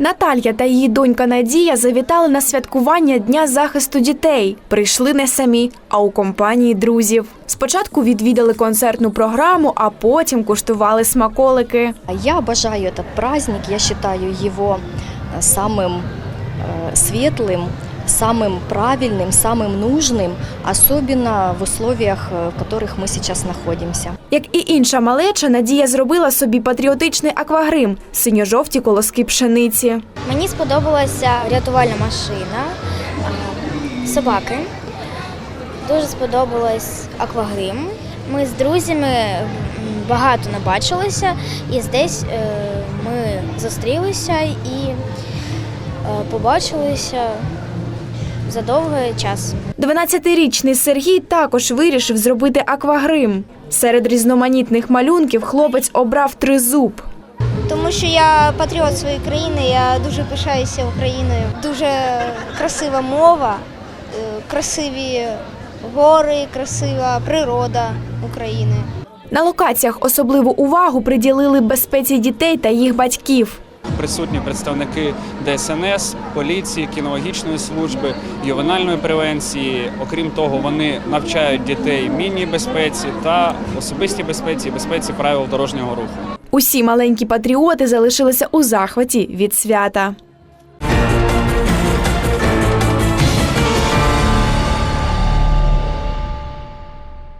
Наталія та її донька Надія завітали на святкування Дня захисту дітей. Прийшли не самі, а у компанії друзів. Спочатку відвідали концертну програму, а потім куштували смаколики. Я обожаю этот праздник, я считаю его э, самым э, светлым, самым правильным, самым нужным, особенно в условиях, э, в которых мы сейчас находимся. Як і інша малеча, Надія зробила собі патріотичний аквагрим синьо-жовті колоски пшениці. Мені сподобалася рятувальна машина, а, собаки. Дуже сподобалась аквагрим. Ми з друзями м, багато не бачилися, і десь е, ми зустрілися і е, побачилися за довгий час. 12-річний Сергій також вирішив зробити аквагрим. Серед різноманітних малюнків хлопець обрав тризуб. Тому що я патріот своєї країни, я дуже пишаюся Україною. Дуже красива мова, е, красиві гори, красива природа України. На локаціях особливу увагу приділили безпеці дітей та їх батьків. Присутні представники ДСНС, поліції, кінологічної служби, ювенальної превенції. Окрім того, вони навчають дітей міні безпеці та особистій безпеці, безпеці правил дорожнього руху. Усі маленькі патріоти залишилися у захваті від свята.